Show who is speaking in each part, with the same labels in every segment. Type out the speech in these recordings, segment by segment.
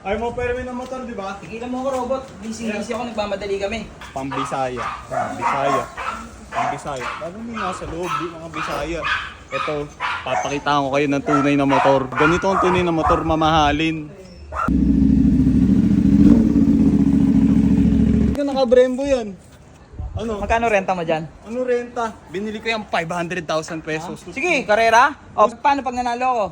Speaker 1: Ay mo permi ng motor, di ba?
Speaker 2: Tigilan mo ako, robot. Busy-busy ako, nagmamadali kami.
Speaker 1: Pambisaya. Pambisaya. Pambisaya. Lalo mo nasa loob, di mga Bisaya. Ito, papakita ko kayo ng tunay na motor. Ganito ang tunay na motor, mamahalin. Ikaw naka-Brembo yan. Ano?
Speaker 2: Magkano renta mo dyan?
Speaker 1: Ano renta? Binili ko yung 500,000 pesos.
Speaker 2: Sige, karera. O, paano pag nanalo ako?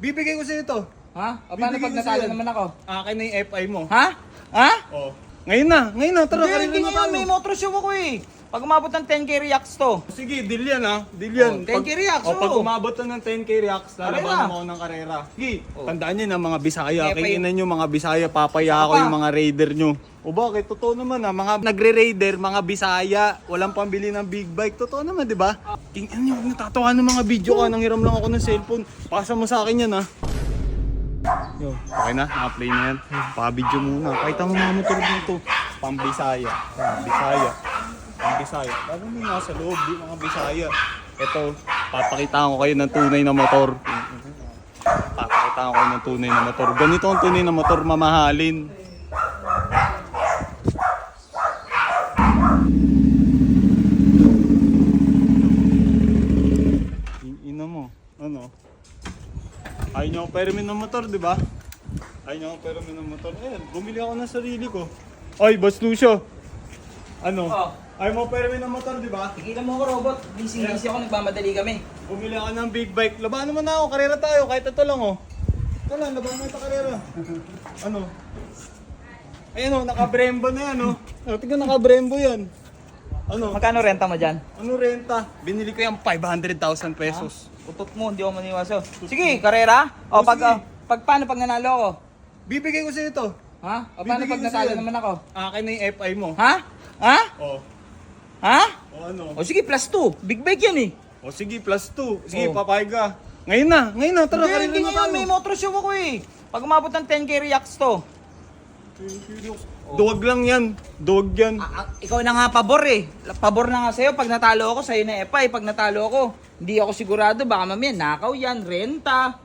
Speaker 1: Bibigay ko sa ito.
Speaker 2: Ha? O, paano
Speaker 1: Bibigay
Speaker 2: pag
Speaker 1: ko
Speaker 2: natalo
Speaker 1: sa'yo.
Speaker 2: naman ako?
Speaker 1: Akin na yung FI mo.
Speaker 2: Ha? Ha?
Speaker 1: Oh. Ngayon na, ngayon na. Tara,
Speaker 2: Hindi, hindi
Speaker 1: na
Speaker 2: ngayon. May motor show ako eh. Pag umabot ng 10k reacts to.
Speaker 1: Sige, deal yan ha. Deal yan.
Speaker 2: Oh, 10K reacts,
Speaker 1: oh, pag umabot na ng 10k reacts, lalaban
Speaker 2: Karera.
Speaker 1: mo ako ng karera. Sige,
Speaker 2: Oh.
Speaker 1: tandaan nyo na mga Bisaya.
Speaker 2: Eh, pa
Speaker 1: Kinginan nyo mga Bisaya, papaya ako
Speaker 2: pa.
Speaker 1: yung mga raider nyo. O bakit? Totoo naman ha. Mga nagre-raider, mga Bisaya, walang pambili ng big bike. Totoo naman, di ba? Kinginan nyo, huwag natatawa ng mga video ka. Nanghiram lang ako ng cellphone. Pasa mo sa akin yan ha. Yo, okay na, naka-play na yan. Pa-video muna. Pakita mo mga motor dito. Pambisaya. Pambisaya. Pambisaya. Lalo mo nasa loob, di mga Bisaya. Ito, papakita ko kayo ng tunay na motor. Papakita ko kayo ng tunay na motor. Ganito ang tunay na motor, mamahalin. Yung Ina mo, ano? Ayaw niyo ako permi ng motor, di ba? Niyo ako permi ng motor. Ayan, bumili ako ng sarili ko. Ay, Boss Lucio. Ano?
Speaker 2: Oh.
Speaker 1: Ayaw mo permi ng motor, di ba?
Speaker 2: Tigilan mo ako, robot. Busy-busy ako, nagmamadali kami.
Speaker 1: Bumili ako ng big bike. Labanan mo na ako, karera tayo. Kahit ito lang, oh. Ito lang, labanan mo ito karera. ano? Ayan, oh, naka-Brembo na yan, oh. oh tingnan, naka-Brembo yan. Ano?
Speaker 2: Magkano renta mo dyan?
Speaker 1: Ano renta? Binili ko yung 500,000 pesos.
Speaker 2: Utot mo, hindi ako maniwaso. Sige, karera. O,
Speaker 1: Oh,
Speaker 2: pag,
Speaker 1: sige.
Speaker 2: o, pag paano pag nanalo ako?
Speaker 1: Bibigay ko sa ito.
Speaker 2: Ha? O, paano
Speaker 1: Bibigay
Speaker 2: pag
Speaker 1: ko
Speaker 2: natalo
Speaker 1: sa'yo.
Speaker 2: naman ako?
Speaker 1: Akin na yung FI mo.
Speaker 2: Ha? Ha?
Speaker 1: Oh.
Speaker 2: Ha?
Speaker 1: O ano?
Speaker 2: O sige, plus 2. Big bike yan eh.
Speaker 1: O sige, plus 2. Sige,
Speaker 2: Oh.
Speaker 1: papayag ka. Ngayon na, ngayon na. Tara,
Speaker 2: Hindi, hindi ngayon. May motor show ako eh. Pag umabot ng 10k reacts to.
Speaker 1: Duwag lang yan. Duwag yan.
Speaker 2: Ah, ah, ikaw na nga pabor eh. Pabor na nga sa'yo. Pag natalo ako, sa'yo na FI. Pag natalo ako, hindi ako sigurado. Baka mamaya, nakaw yan, renta.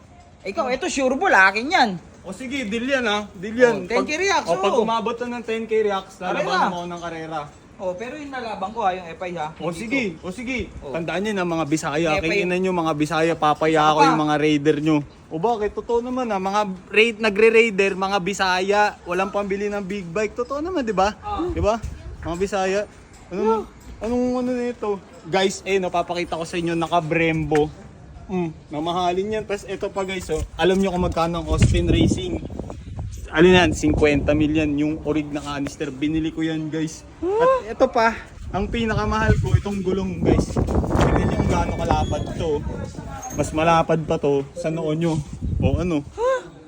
Speaker 2: Ikaw, eto sure ball, akin yan.
Speaker 1: O sige, deal yan ha. Deal yan.
Speaker 2: Oh, 10K reacts,
Speaker 1: O pag
Speaker 2: oh.
Speaker 1: umabot na ng 10k reacts,
Speaker 2: Karera.
Speaker 1: mo ako ng karera.
Speaker 2: Oh, pero yung nalaban ko ha, yung FI ha.
Speaker 1: O
Speaker 2: Hindi
Speaker 1: sige, o sige.
Speaker 2: Oh.
Speaker 1: Tandaan nyo na mga Bisaya.
Speaker 2: Eh, pa yun.
Speaker 1: Nyo mga Bisaya, papaya ako
Speaker 2: pa.
Speaker 1: yung mga raider nyo. O bakit? Totoo naman ha. Mga raid, nagre-raider, mga Bisaya, walang pambili ng big bike. Totoo naman, di ba?
Speaker 2: Ah.
Speaker 1: Di ba? Mga Bisaya. Ano, anong ano nito? Guys, eh, napapakita ko sa inyo, naka-Brembo. Mm, mamahalin yan. Tapos ito pa guys, oh, alam nyo kung magkano ang Austin Racing. Alin yan? 50 million yung orig na canister. Binili ko yan guys. At ito pa, ang pinakamahal ko, itong gulong guys. Tignan nyo kung gaano kalapad to. Mas malapad pa to sa noo nyo. O ano?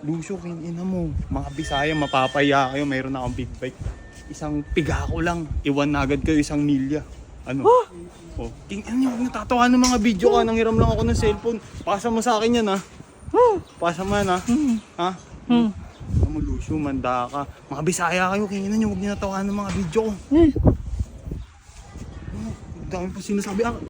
Speaker 1: Lucio, ina mo. Mga Bisaya, mapapaya kayo. Mayroon akong big bike. Isang piga ko lang. Iwan na agad kayo isang milya. Ano? Oh, tingnan niyo, huwag natatawa ng mga video ka. Nanghiram lang ako ng cellphone. Pasa mo sa akin yan ha. Pasa mo yan ha. Ha? Ano mo, Lucio, manda ka. Mga Bisaya kayo, kinginan nyo, huwag niyo natawa ng mga video ko. Ang dami pa sinasabi. Ah,